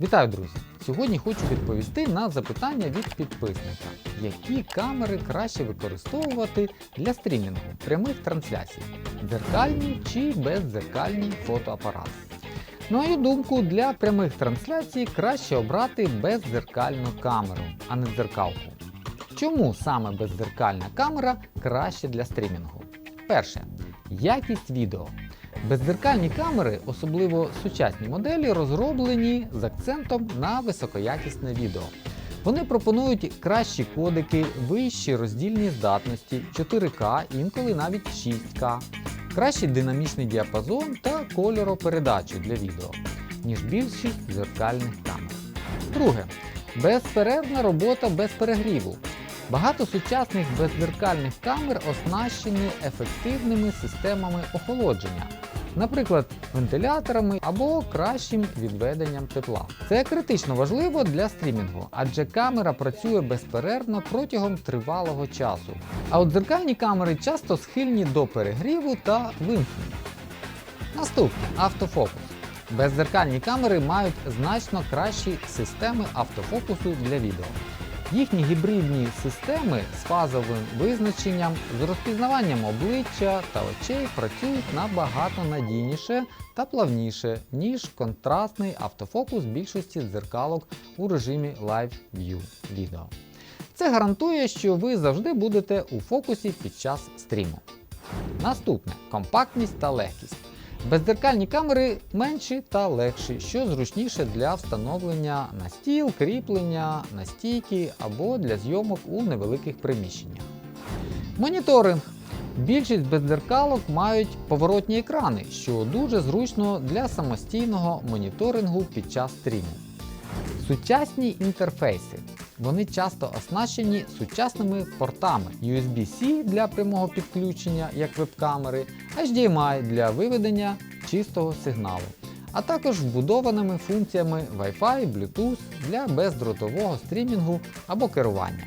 Вітаю, друзі! Сьогодні хочу відповісти на запитання від підписника, які камери краще використовувати для стрімінгу прямих трансляцій, дзеркальні чи бездзеркальні фотоапарати. На мою думку, для прямих трансляцій краще обрати бездзеркальну камеру, а не дзеркалку. Чому саме бездзеркальна камера краще для стрімінгу? Перше. Якість відео. Бездзеркальні камери, особливо сучасні моделі, розроблені з акцентом на високоякісне відео. Вони пропонують кращі кодики, вищі роздільні здатності, 4К, інколи навіть 6К, кращий динамічний діапазон та кольоропередачу для відео, ніж більшість дзеркальних камер. Друге. Безперервна робота без перегріву. Багато сучасних бездзеркальних камер оснащені ефективними системами охолодження, наприклад, вентиляторами або кращим відведенням тепла. Це критично важливо для стрімінгу, адже камера працює безперервно протягом тривалого часу. А от дзеркальні камери часто схильні до перегріву та вимкнення. Наступне автофокус. Беззеркальні камери мають значно кращі системи автофокусу для відео. Їхні гібридні системи з фазовим визначенням, з розпізнаванням обличчя та очей працюють набагато надійніше та плавніше, ніж контрастний автофокус більшості дзеркалок у режимі Live View відео. Це гарантує, що ви завжди будете у фокусі під час стріму. Наступне компактність та легкість. Бездзеркальні камери менші та легші, що зручніше для встановлення на стіл, кріплення, на стійки або для зйомок у невеликих приміщеннях. Моніторинг. Більшість бездзеркалок мають поворотні екрани, що дуже зручно для самостійного моніторингу під час стріму. Сучасні інтерфейси. Вони часто оснащені сучасними портами USB-C для прямого підключення як веб-камери, HDMI для виведення чистого сигналу, а також вбудованими функціями Wi-Fi, Bluetooth для бездротового стрімінгу або керування.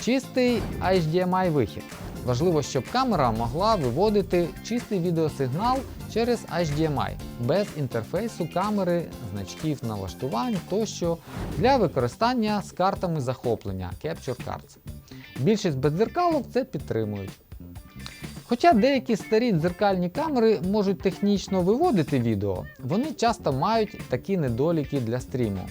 Чистий HDMI вихід. Важливо, щоб камера могла виводити чистий відеосигнал через HDMI без інтерфейсу камери, значків налаштувань тощо для використання з картами захоплення Capture Cards. Більшість бездзеркалок це підтримують. Хоча деякі старі дзеркальні камери можуть технічно виводити відео, вони часто мають такі недоліки для стріму.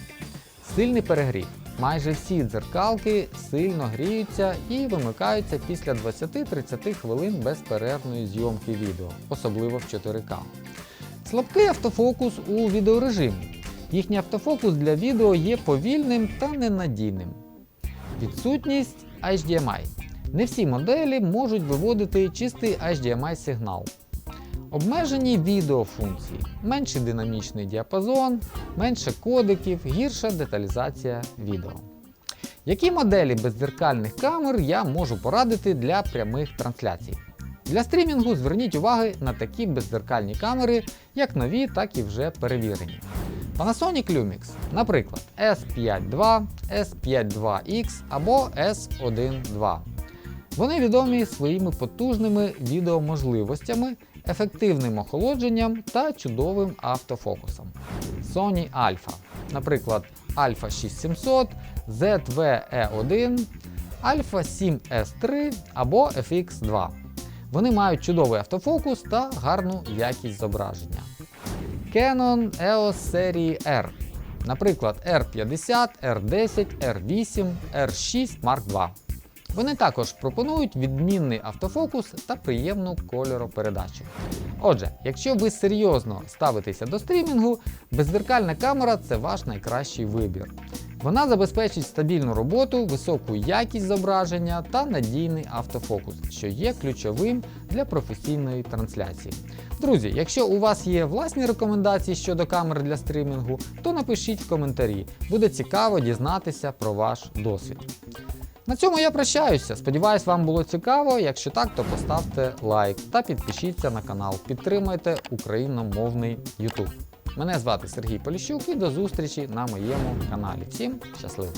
Сильний перегрів. Майже всі дзеркалки сильно гріються і вимикаються після 20-30 хвилин безперервної зйомки відео, особливо в 4К. Слабкий автофокус у відеорежимі. Їхній автофокус для відео є повільним та ненадійним. Відсутність HDMI. Не всі моделі можуть виводити чистий HDMI сигнал. Обмежені відеофункції, менший динамічний діапазон, менше кодиків, гірша деталізація відео. Які моделі бездзеркальних камер я можу порадити для прямих трансляцій? Для стрімінгу зверніть уваги на такі бездзеркальні камери, як нові, так і вже перевірені. Panasonic Lumix, наприклад, S5 II, S5 2X або S1 II. Вони відомі своїми потужними відеоможливостями, ефективним охолодженням та чудовим автофокусом. Sony Alpha, наприклад, Alpha 6700, ZV-E1, Alpha 7S3 або FX2. Вони мають чудовий автофокус та гарну якість зображення. Canon EOS серії R, наприклад, R50, R10, R8, R6 Mark II. Вони також пропонують відмінний автофокус та приємну кольоропередачу. Отже, якщо ви серйозно ставитеся до стрімінгу, беззеркальна камера це ваш найкращий вибір. Вона забезпечить стабільну роботу, високу якість зображення та надійний автофокус, що є ключовим для професійної трансляції. Друзі, якщо у вас є власні рекомендації щодо камер для стрімінгу, то напишіть в коментарі. Буде цікаво дізнатися про ваш досвід. На цьому я прощаюся. Сподіваюсь, вам було цікаво. Якщо так, то поставте лайк та підпишіться на канал. Підтримайте україномовний YouTube. Мене звати Сергій Поліщук і до зустрічі на моєму каналі. Всім щасливо!